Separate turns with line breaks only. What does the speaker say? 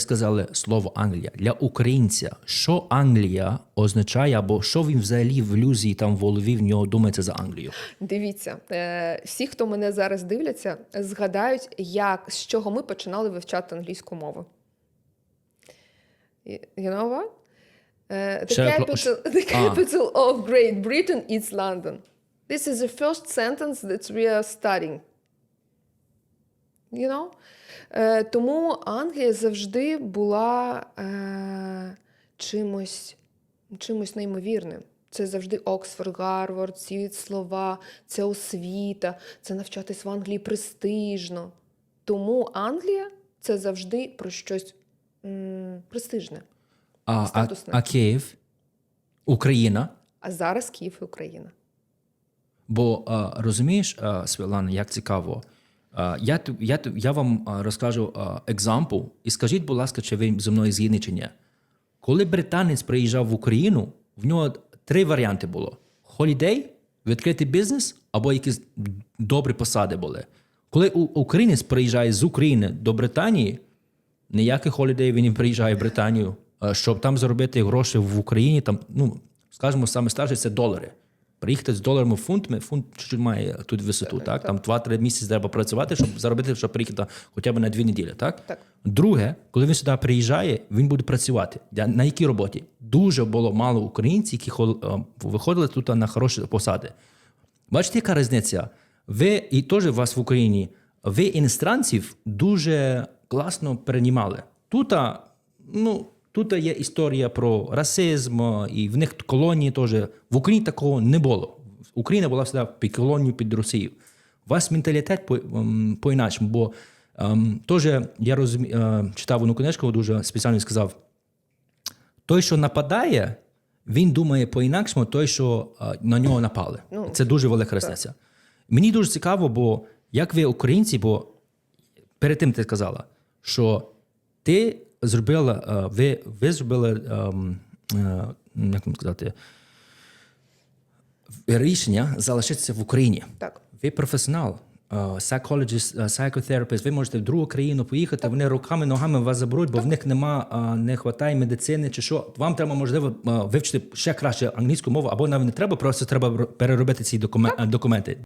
сказали слово Англія для українця. Що Англія означає, або що він взагалі в ілюзії там в голові в нього думається за Англію?
Дивіться, е, всі, хто мене зараз дивляться, згадають, як з чого ми починали вивчати англійську мову. You know what? Е, The capital, the capital of Great Britain is London. This is the first sentence that we are studying. You know? Е, тому Англія завжди була е, чимось, чимось неймовірним. Це завжди Оксфорд, Гарвард, ці слова, це освіта, це навчатись в Англії престижно. Тому Англія це завжди про щось м, престижне.
А, а,
Статусне.
а Київ, Україна.
А зараз Київ і Україна.
Бо а, розумієш, а, Світлана, як цікаво. А, я, я, я вам розкажу а, екзампл, і скажіть, будь ласка, чи ви зі мною згідні чи ні. Коли британець приїжджав в Україну, в нього три варіанти було: холідей, відкрити бізнес або якісь добрі посади були. Коли українець приїжджає з України до Британії, ніяких холідей він не приїжджає в Британію, щоб там заробити гроші в Україні, там, ну, скажімо, саме старше це долари. Приїхати з доларами в фунт, фунт чуть-чуть має тут висоту, так? Там 2-3 місяці треба працювати, щоб заробити, щоб приїхати хоча б на дві неділі, так?
Так.
Друге, коли він сюди приїжджає, він буде працювати. На якій роботі? Дуже було мало українців, які е, виходили тут на хороші посади. Бачите, яка різниця? Ви і теж у вас в Україні, ви іностранців дуже класно переймали. Тут, ну, тут є історія про расизм, і в них колонії теж. В Україні такого не було. Україна була завжди під колонією під Росією. У вас менталітет по, ем, по-іначому, бо ем, теж я розумі, е, читав одну книжку, дуже спеціально сказав, той, що нападає, він думає по-інакшому, той, що е, на нього напали.
Ну,
Це дуже велика різниця. Мені дуже цікаво, бо як ви українці, бо перед тим ти сказала, що ти зробила, е, ви, ви зробили, ем, е, як вам сказати, рішення залишитися в Україні.
Так.
Ви професіонал, е, psychologist, psychotherapist, ви можете в другу країну поїхати, вони руками, ногами вас заберуть, бо в них нема, не вистачає медицини чи що. Вам треба, можливо, вивчити ще краще англійську мову, або навіть не треба, просто треба переробити ці докумен- документи.